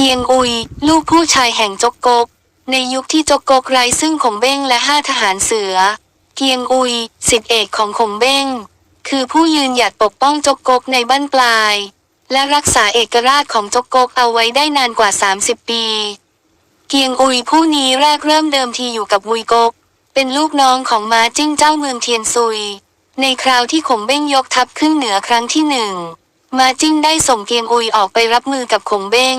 เกียงอุย ลูกผู้ชายแห่งจกกก ในยุคที่จกกกไร้ซึ่งขงเบ้งและห้าทหารเสือ เกียงอุยสิทธิเอกของขงเบ้ง คือผู้ยืนหยัดปกป้องจกกกในบ้านปลาย และรักษาเอกราชของจกกกเอาไว้ได้นานกว่า 30 ปี เกียงอุยผู้นี้แรกเริ่มเดิมทีอยู่กับวุยกก เป็นลูกน้องของม้าจิ้งเจ้าเมืองเทียนซุย ในคราวที่ขงเบ้งยกทัพขึ้นเหนือครั้งที่หนึ่งมาจิ้งได้ส่งเกียงอุยออกไปรับมือกับขงเบ้ง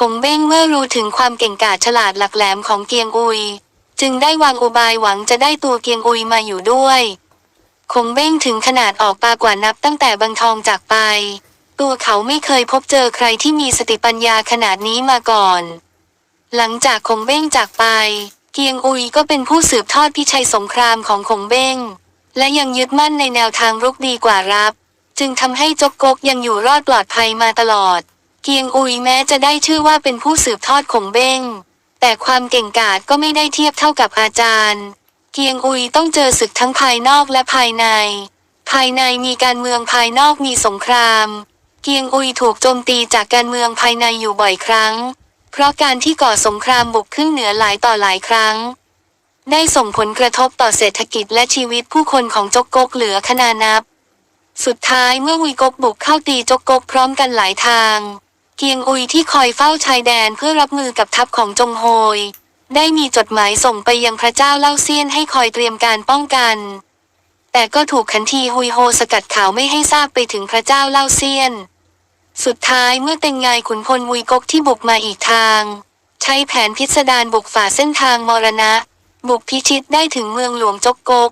ขงเบ้งเมื่อรู้ถึงความเก่งกาจฉลาดหลักแหลมของเกียงอุย จึงได้วางอุบายหวังจะได้ตัวเกียงอุยมาอยู่ด้วยคงเบ้งถึงขนาดออกปากว่านับตั้งแต่บางทองจากไป ตัวเขาไม่เคยพบเจอใครที่มีสติปัญญาขนาดนี้มาก่อน หลังจากคงเบ้งจากไป เกียงอุยก็เป็นผู้สืบทอดพิชัยสงครามของคงเบ้ง และยังยึดมั่นในแนวทางรุกดีกว่ารับ จึงทำให้จกกกยังอยู่รอดปลอดภัยมาตลอด เกียงอุยแม้จะได้ชื่อว่าเป็นผู้สืบทอดคงเบ้ง แต่ความเก่งกาจก็ไม่ได้เทียบเท่ากับอาจารย์ เกียงอุยต้องเจอศึกทั้งภายนอกและภายใน ภายในมีการเมืองภายนอกมีสงคราม เกียงอุยถูกโจมตีจากการเมืองภายในอยู่บ่อยครั้ง เพราะการที่ก่อสงครามบุกขึ้นเหนือหลายต่อหลายครั้ง ได้ส่งผลกระทบต่อเศรษฐกิจและชีวิตผู้คนของจกกกเหลือขนานับ สุดท้ายเมื่อวุยกกบุกเข้าตีจกกกพร้อมกันหลายทาง เกียงอุยที่คอยเฝ้าชายแดนเพื่อรับมือกับทัพของจงโฮย ได้มีจดหมายส่งไปยังพระเจ้าเล่าเซียนให้คอยเตรียมการป้องกัน แต่ก็ถูกขันทีฮุยโฮสกัดข่าวไม่ให้ทราบไปถึงพระเจ้าเล่าเซียน สุดท้ายเมื่อเต็งไงขุนพลวุยกกที่บุกมาอีกทาง ใช้แผนพิสดารบุกฝ่าเส้นทางมรณะ บุกพิชิตได้ถึงเมืองหลวงจกกก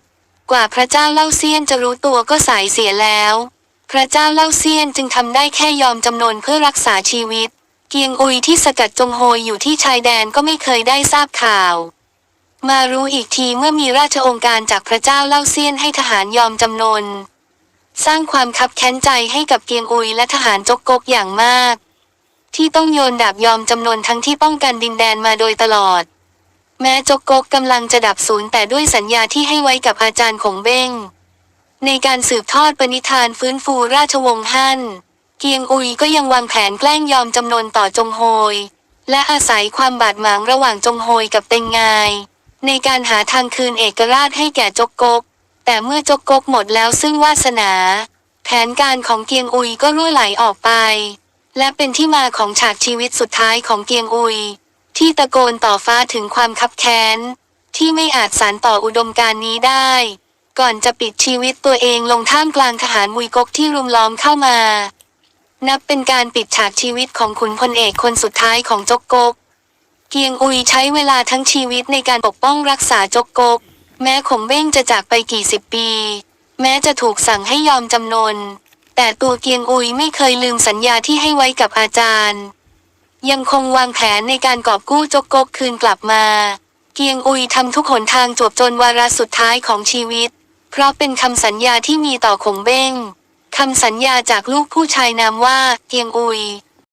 กว่าพระเจ้าเล่าเซียนจะรู้ตัวก็สายเสียแล้ว พระเจ้าเล่าเซียนจึงทำได้แค่ยอมจำนนเพื่อรักษาชีวิต เกียงอุยที่สกัดจงโฮยอยู่ที่ชายแดนก็ไม่เคยได้ทราบข่าว มารู้อีกทีเมื่อมีราชองค์การจากพระเจ้าเล่าเซียนให้ทหารยอมจำนน สร้างความคับแค้นใจให้กับเกียงอุยและทหารจกกกอย่างมาก ที่ต้องโยนดาบยอมจำนนทั้งที่ป้องกันดินแดนมาโดยตลอด แม้จกกกกำลังจะดับศูนย์แต่ด้วยสัญญาที่ให้ไว้กับอาจารย์ของเบ้ง ในการสืบทอดปณิธานฟื้นฟูราชวงศ์ฮั่น เกียงอุยก็ยังวางแผนแกล้งยอมจำนนต่อจงโฮย และอาศัยความบาดหมางระหว่างจงโฮยกับเต็งงาย ในการหาทางคืนเอกราชให้แก่จกกก แต่เมื่อจกกกหมดแล้วซึ่งวาสนา แผนการของเกียงอุยก็รั่วไหลออกไป และเป็นที่มาของฉากชีวิตสุดท้ายของเกียงอุย ที่ตะโกนต่อฟ้าถึงความคับแค้นที่ไม่อาจสานต่ออุดมการณ์นี้ได้ ก่อนจะปิดชีวิตตัวเองลงท่ามกลางทหารมุยกกที่รุมล้อมเข้ามา นับเป็นการปิดฉากชีวิตของขุนพลเอกคนสุดท้ายของจกกก เกียงอุยใช้เวลาทั้งชีวิตในการปกป้องรักษาจกกก แม้ขงเบ้งจะจากไปกี่สิบปี แม้จะถูกสั่งให้ยอมจำนน แต่ตัวเกียงอุยไม่เคยลืมสัญญาที่ให้ไว้กับอาจารย์ ยังคงวางแผนในการกอบกู้จกกกคืนกลับมา เกียงอุยทำทุกหนทางจวบจนวาระสุดท้ายของชีวิต เพราะเป็นคำสัญญาที่มีต่อขงเบ้งคำสัญญาจากลูกผู้ชายนามว่าเตียงอุย